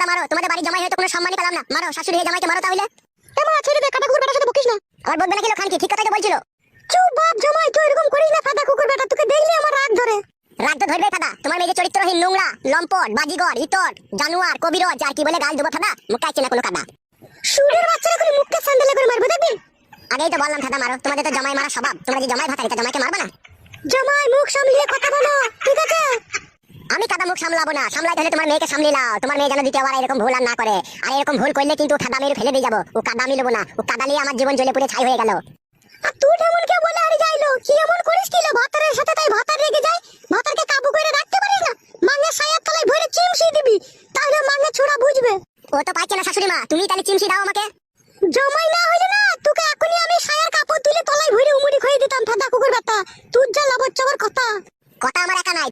হয়ে তো কোনো সম্মানই পেলাম না। মারো, শাশুড়ি হয়ে জামাইকে মারো তাহলে। এমন ছেড়ে দে কাটা কুকুর বেটার সাথে বকিস না। আবার বলবে না কি খান কি ঠিক কথাই তো বলছিল। চুপ বাপ জামাই, তুই এরকম করিস না কাটা কুকুর বেটা, তোকে দেখলে আমার রাগ ধরে। রাগ তো ধরবে দাদা তোমার মেয়ে চরিত্রহীন নোংরা, লম্পট, বাজিগর ইতর জানুয়ার, কবিরজ, আর কি বলে গাল দেবো দাদা মুখ কাইছে না কোনো কাদা। সুরের বাচ্চারা করে মুখকে স্যান্ডেলে করে মারবো, দেখবি? আগেই তো বললাম দাদা মারো, তোমাদের তো জামাই মারা স্বভাব। তোমরা যে জামাই ভাতারি তা জামাইকে মারবা না? জামাই, মুখ সামলিয়ে কথা বলো, ঠিক আছে? কাদা মুখ সামলাবো না। সামলাই তাহলে তোমার মেয়েকে সামলে নাও। তোমার মেয়ে যেন দ্বিতীয়বার এরকম ভুল আর না করে। আর এরকম ভুল করলে কিন্তু কাদা মেরে ফেলে দিয়ে যাব। ও কাদা মিলবো না। ও কাদা নিয়ে আমার জীবন জ্বলে পুড়ে ছাই হয়ে গেল। তুই তাই না? বুঝবে। ও তো না তুমি চিমসি দাও আমাকে। জমাই না হইলে না আমি তুলে কুকুর যা লাবচ্চবার কথা।